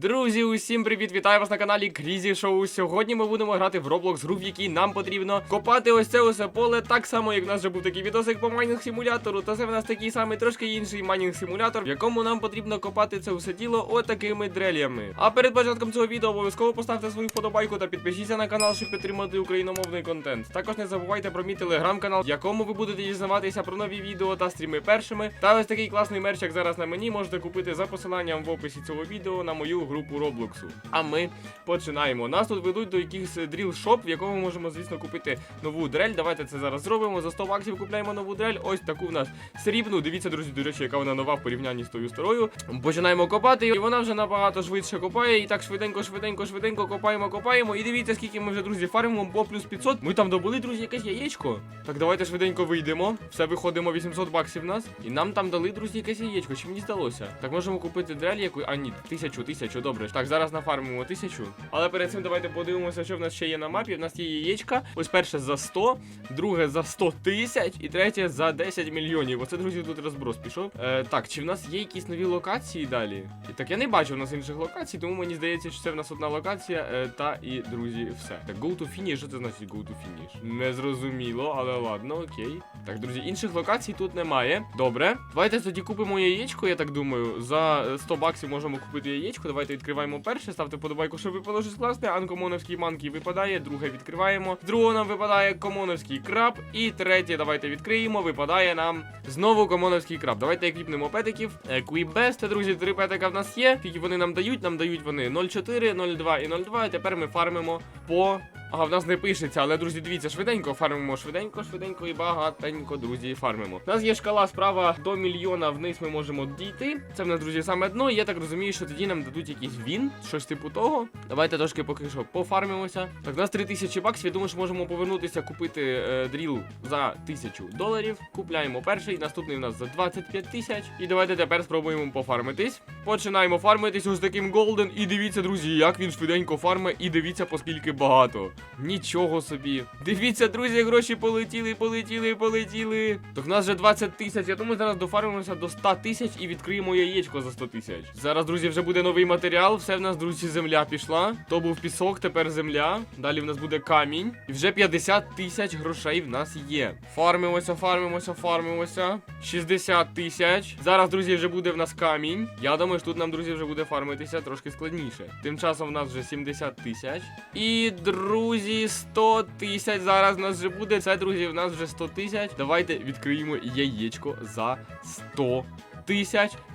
Друзі, усім привіт! Вітаю вас на каналі Крізі Шоу. Сьогодні ми будемо грати в Roblox гру, в якій нам потрібно копати ось це усе поле, так само, як в нас вже був такий відосик по майнінг симулятору. Та це в нас такий самий трошки інший майнінг симулятор, в якому нам потрібно копати це усе діло отакими дрелями. А перед початком цього відео обов'язково поставте свою вподобайку та підпишіться на канал, щоб підтримати україномовний контент. Також не забувайте про мій телеграм-канал, в якому ви будете дізнаватися про нові відео та стріми першими. Та ось такий класний мерч, як зараз на мені, можете купити за посиланням в описі цього відео на мою групу Роблоксу. А ми починаємо. Нас тут ведуть до якихось дріл шоп, в якому можемо, звісно, купити нову дрель. Давайте це зараз зробимо. За 100 баксів купляємо нову дрель. Ось таку в нас срібну. Дивіться, друзі, до речі, яка вона нова в порівнянні з тою старою. Починаємо копати, і вона вже набагато швидше копає. І так швиденько, швиденько, швиденько копаємо, копаємо. І дивіться, скільки ми вже, друзі, фармимо по плюс 500. Ми там добули, друзі, якесь яєчко. Так, давайте швиденько вийдемо. Все виходимо 800 баксів нас. І нам там дали, друзі, якесь яєчко. Чи мені здалося? Так можемо купити дрель яку. А ні, тисячу, тисячу, добре. Так, зараз нафармимо тисячу. Але перед цим давайте подивимося, що в нас ще є на мапі. В нас є яєчка. Ось перше за 100, друге за 100 тисяч і третє за 10 мільйонів. Оце, друзі, тут розброс пішов. Е, так, чи в нас є якісь нові локації далі? Так я не бачу в нас інших локацій, тому мені здається, що це в нас одна локація. Е, та і друзі, все. Так, go to finish, що це значить go to finish? Не зрозуміло, але ладно, окей. Так, друзі, інших локацій тут немає. Добре. Давайте тоді купимо яєчко, я так думаю. За е, 100 баксів можемо купити яєчко. Давайте відкриваємо перше. Ставте подобайку, щоб випало щось класне. Анкомоновський манкі випадає. Друге відкриваємо. З другого нам випадає комоновський краб. І третє, давайте відкриємо. Випадає нам знову комоновський краб. Давайте еквіпнемо петиків. Equip Best, друзі, три петика в нас є. Скільки вони нам дають? Нам дають вони 0,4, 0,2 і 0,2. І тепер ми фармимо по. Ага, в нас не пишеться, але друзі, дивіться, швиденько фармимо, швиденько, швиденько і багатенько, друзі, фармимо. У нас є шкала справа до мільйона вниз ми можемо дійти. Це в нас, друзі, саме дно. І я так розумію, що тоді нам дадуть якийсь він, щось типу того. Давайте трошки поки що пофармимося. Так, у нас 3000 баксів. Я думаю, що можемо повернутися купити е, дріл за 1000 доларів. Купляємо перший, наступний у нас за 25 тисяч. І давайте тепер спробуємо пофармитись. Починаємо фармитись ось таким голден. І дивіться, друзі, як він швиденько фармить, і дивіться, поскільки багато. Нічого собі. Дивіться, друзі, гроші полетіли, полетіли, полетіли. Так в нас вже 20 тисяч. Я думаю, зараз дофармимося до 100 тисяч і відкриємо яєчко за 100 тисяч. Зараз, друзі, вже буде новий матеріал. Все в нас, друзі, земля пішла. То був пісок, тепер земля. Далі в нас буде камінь. І вже 50 тисяч грошей в нас є. Фармимося, фармимося, фармимося. 60 тисяч. Зараз, друзі, вже буде в нас камінь. Я думаю, що тут нам, друзі, вже буде фармитися трошки складніше. Тим часом в нас вже 70 тисяч. І, друзі, 100 тисяч зараз в нас вже буде. Це, друзі, в нас вже 100 тисяч. Давайте відкриємо яєчко за 100 тисяч.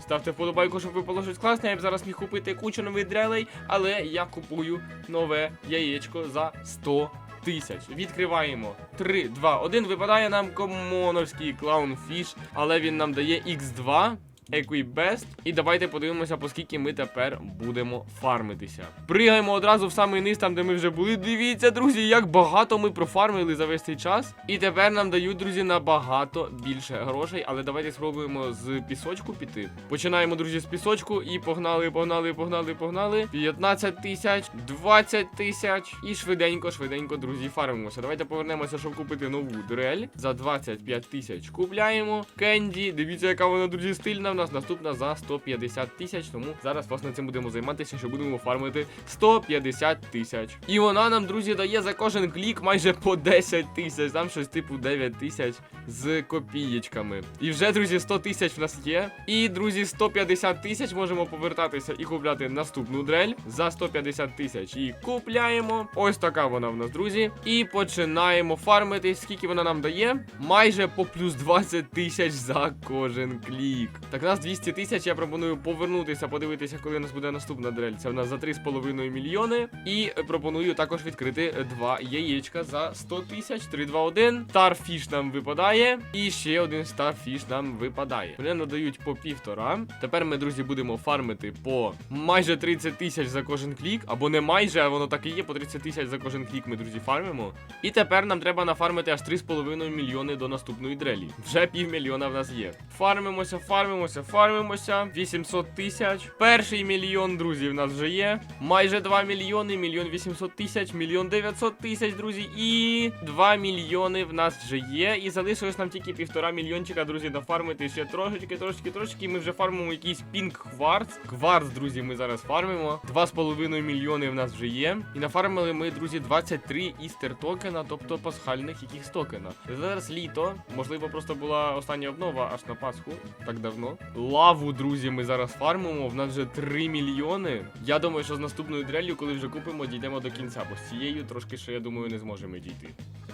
Ставте вподобайку, щоб випало щось класне. Я б зараз міг купити кучу нових дрелей, але я купую нове яєчко за 100 тисяч. Відкриваємо 3, 2, 1. Випадає нам комоновський клаунфіш, але він нам дає X2. Equip Best. І давайте подивимося, по ми тепер будемо фармитися. Пригаємо одразу в самий низ, там де ми вже були. Дивіться, друзі, як багато ми профармили за весь цей час. І тепер нам дають, друзі, набагато більше грошей. Але давайте спробуємо з пісочку піти. Починаємо, друзі, з пісочку. І погнали, погнали, погнали, погнали. 15 тисяч, 20 тисяч. І швиденько, швиденько, друзі, фармимося. Давайте повернемося, щоб купити нову дрель. За 25 тисяч купляємо. Кенді. Дивіться, яка вона, друзі, стильна. Нас наступна за 150 тисяч. Тому зараз власне цим будемо займатися, що будемо фармити 150 тисяч. І вона нам, друзі, дає за кожен клік майже по 10 тисяч. Там щось типу 9 тисяч з копієчками. І вже, друзі, 100 тисяч в нас є. І, друзі, 150 тисяч можемо повертатися і купляти наступну дрель за 150 тисяч. І купляємо. Ось така вона в нас, друзі. І починаємо фармити. Скільки вона нам дає? Майже по плюс 20 тисяч за кожен клік. Так, нас 200 тисяч. Я пропоную повернутися, подивитися, коли у нас буде наступна дрель. Це в нас за 3,5 мільйони. І пропоную також відкрити два яєчка за 100 тисяч. 3, 2, 1. Starfish нам випадає. І ще один Starfish нам випадає. Вони надають по півтора. Тепер ми, друзі, будемо фармити по майже 30 тисяч за кожен клік. Або не майже, а воно так і є. По 30 тисяч за кожен клік ми, друзі, фармимо. І тепер нам треба нафармити аж 3,5 мільйони до наступної дрелі. Вже півмільйона в нас є. Фармимося, фармимося. Фармимося, фармимося. 800 тисяч. Перший мільйон, друзі, в нас вже є. Майже 2 мільйони, мільйон 800 тисяч, мільйон 900 тисяч, друзі. І 2 мільйони в нас вже є. І залишилось нам тільки півтора мільйончика, друзі, дофармити ще трошечки, трошечки, трошечки. Ми вже фармимо якийсь пінк кварц. Кварц, друзі, ми зараз фармимо. 2,5 мільйони в нас вже є. І нафармили ми, друзі, 23 істер токена, тобто пасхальних якихось токена. Зараз літо. Можливо, просто була остання обнова аж на Пасху. Так давно. Лаву, друзі, ми зараз фармимо. В нас вже 3 мільйони. Я думаю, що з наступною дрелью, коли вже купимо, дійдемо до кінця, бо з цією трошки ще, я думаю, не зможемо дійти.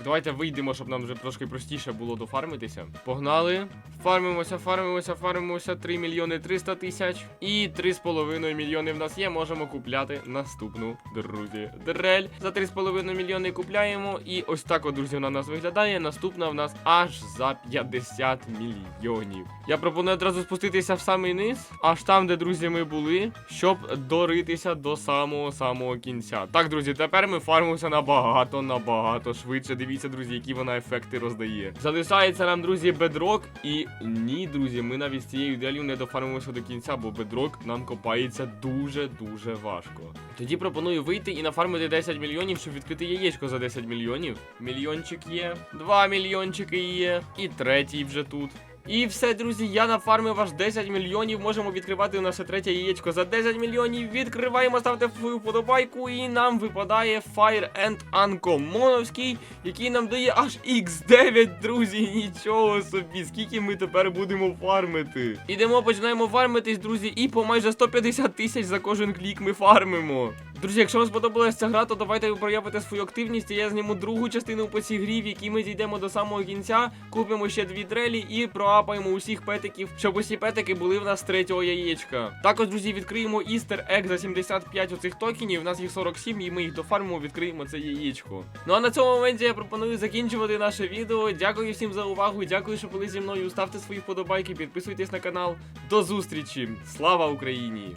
Давайте вийдемо, щоб нам вже трошки простіше було дофармитися. Погнали. Фармимося, фармимося, фармимося. 3 мільйони 300 тисяч. І 3,5 мільйони в нас є. Можемо купляти наступну, друзі. Дрель. За 3,5 мільйони купляємо. І ось так, от, друзі, вона у нас виглядає. Наступна в нас аж за 50 мільйонів. Я пропоную одразу спуститися в самий низ, аж там, де, друзі, ми були, щоб доритися до самого самого кінця. Так, друзі, тепер ми фармимося набагато, набагато швидше. Дивіться, друзі, які вона ефекти роздає. Залишається нам, друзі, бедрок. І ні, друзі, ми навіть з цією делю не дофармимося до кінця, бо бедрок нам копається дуже-дуже важко. Тоді пропоную вийти і нафармити 10 мільйонів, щоб відкрити яєчко за 10 мільйонів. Мільйончик є, два мільйончики є, і третій вже тут. І все, друзі, я нафармив аж 10 мільйонів. Можемо відкривати наше третє яєчко за 10 мільйонів. Відкриваємо, ставте свою вподобайку, і нам випадає Fire and Uncommoновський, який нам дає аж X9, друзі. Нічого собі, скільки ми тепер будемо фармити. Ідемо, починаємо фармитись, друзі, і по майже 150 тисяч за кожен клік ми фармимо. Друзі, якщо вам сподобалася ця гра, то давайте ви проявите свою активність. Я зніму другу частину по цій грі, в якій ми дійдемо до самого кінця, купимо ще дві дрелі і проапаємо усіх петиків, щоб усі петики були в нас третього яєчка. Також, друзі, відкриємо істер ек за 75 оцих токенів. У нас їх 47, і ми їх дофармимо, відкриємо це яєчко. Ну а на цьому моменті я пропоную закінчувати наше відео. Дякую всім за увагу. Дякую, що були зі мною. Ставте свої вподобайки, підписуйтесь на канал. До зустрічі! Слава Україні!